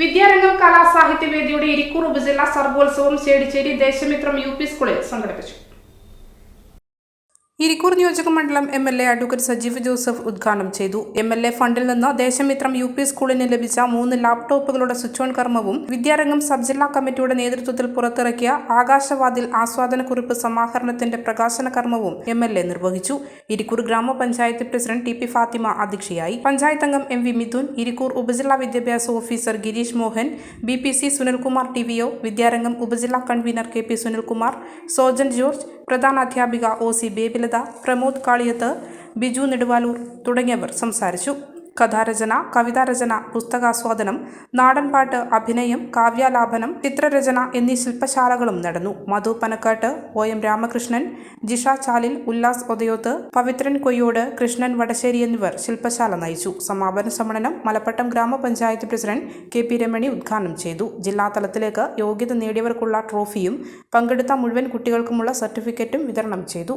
വിദ്യാരംഗം കലാസാഹിത്യവേദിയുടെ ഇരിക്കൂർ ഉപജില്ലാ സർഗോത്സവം Chedicheri Deshamithram U P സ്കൂളിൽ സംഘടിപ്പിച്ചു. ഇരിക്കൂർ നിയോജക മണ്ഡലം M L A advocate Sajeev Joseph ഉദ്ഘാടനം ചെയ്തു. എം എൽ എ ഫണ്ടിൽ നിന്ന് ദേശമിത്രം യു പി സ്കൂളിന് ലഭിച്ച മൂന്ന് ലാപ്ടോപ്പുകളുടെ സ്വിച്ച് ഓൺ കർമ്മവും വിദ്യാരംഗം സബ് ജില്ലാ കമ്മിറ്റിയുടെ നേതൃത്വത്തിൽ പുറത്തിറക്കിയ ആകാശവാതിൽ ആസ്വാദനക്കുറിപ്പ് സമാഹരണത്തിന്റെ പ്രകാശന കർമ്മവും എം എൽ എ നിർവഹിച്ചു. ഇരിക്കൂർ ഗ്രാമപഞ്ചായത്ത് പ്രസിഡന്റ് ടി പി ഫാത്തിമ അധ്യക്ഷയായി. പഞ്ചായത്ത് അംഗം എം വി മിഥുൻ ഇരിക്കൂർ ഉപജില്ലാ വിദ്യാഭ്യാസ officer Girish Mohan B P C Sunilkumar T V O Vidyarangam ഉപജില്ലാ convener K P Sunilkumar Sojan George പ്രധാന അധ്യാപിക ഒ സി ബേബിലത പ്രമോദ് കാളിയത്ത് ബിജു നെടുവാലൂർ തുടങ്ങിയവർ സംസാരിച്ചു. കഥാരചന കവിതാരചന പുസ്തകാസ്വാദനം നാടൻപാട്ട് അഭിനയം കാവ്യാലാപനം ചിത്രരചന എന്നീ ശില്പശാലകളും നടന്നു. മധു പനക്കാട്ട് ഒ എം രാമകൃഷ്ണൻ ജിഷ ചാലിൽ ഉല്ലാസ് ഒതയോത്ത് പവിത്രൻ കൊയ്യോട് കൃഷ്ണൻ വടശ്ശേരി എന്നിവർ ശില്പശാല നയിച്ചു. സമാപന സമ്മേളനം മലപ്പട്ടം ഗ്രാമപഞ്ചായത്ത് പ്രസിഡന്റ് കെ പി രമണി ഉദ്ഘാടനം ചെയ്തു. ജില്ലാ തലത്തിലേക്ക് യോഗ്യത നേടിയവർക്കുള്ള ട്രോഫിയും പങ്കെടുത്ത മുഴുവൻ കുട്ടികൾക്കുമുള്ള സർട്ടിഫിക്കറ്റും വിതരണം ചെയ്തു.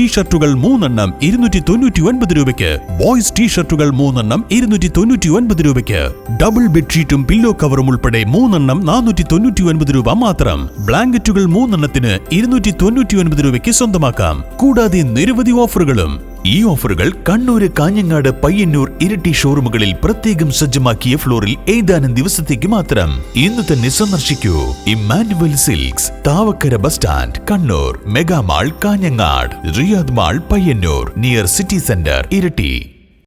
ടീഷർട്ടുകൾ മൂന്നെണ്ണം ഇരുന്നൂറ്റി തൊണ്ണൂറ്റി ഒൻപത് രൂപയ്ക്ക്. ബോയ്സ് ടീഷർട്ടുകൾ മൂന്നെണ്ണം ഇരുന്നൂറ്റി തൊണ്ണൂറ്റി ഒൻപത് രൂപയ്ക്ക്. ഡബിൾ ബെഡ്ഷീറ്റും പില്ലോ കവറും ഉൾപ്പെടെ മൂന്നെണ്ണം നാനൂറ്റി തൊണ്ണൂറ്റി ഒൻപത് രൂപ മാത്രം. ബ്ലാങ്കറ്റുകൾ മൂന്നെണ്ണത്തിന് ഇരുന്നൂറ്റി തൊണ്ണൂറ്റി ഒൻപത് രൂപയ്ക്ക് സ്വന്തമാക്കാം. കൂടാതെ നിരവധി ഓഫറുകളും. ഈ ഓഫറുകൾ കണ്ണൂര് കാഞ്ഞങ്ങാട് പയ്യന്നൂർ ഇരട്ടി ഷോറൂമുകളിൽ പ്രത്യേകം സജ്ജമാക്കിയ ഫ്ലോറിൽ ഏതാനും ദിവസത്തേക്ക് മാത്രം. ഇന്ന് തന്നെ സന്ദർശിക്കൂ. Emmanuel Silks Thavakkara bus stand Kannur mega mall Kanhangad Riyadh mall Payyanur near city centre ഇരട്ടി.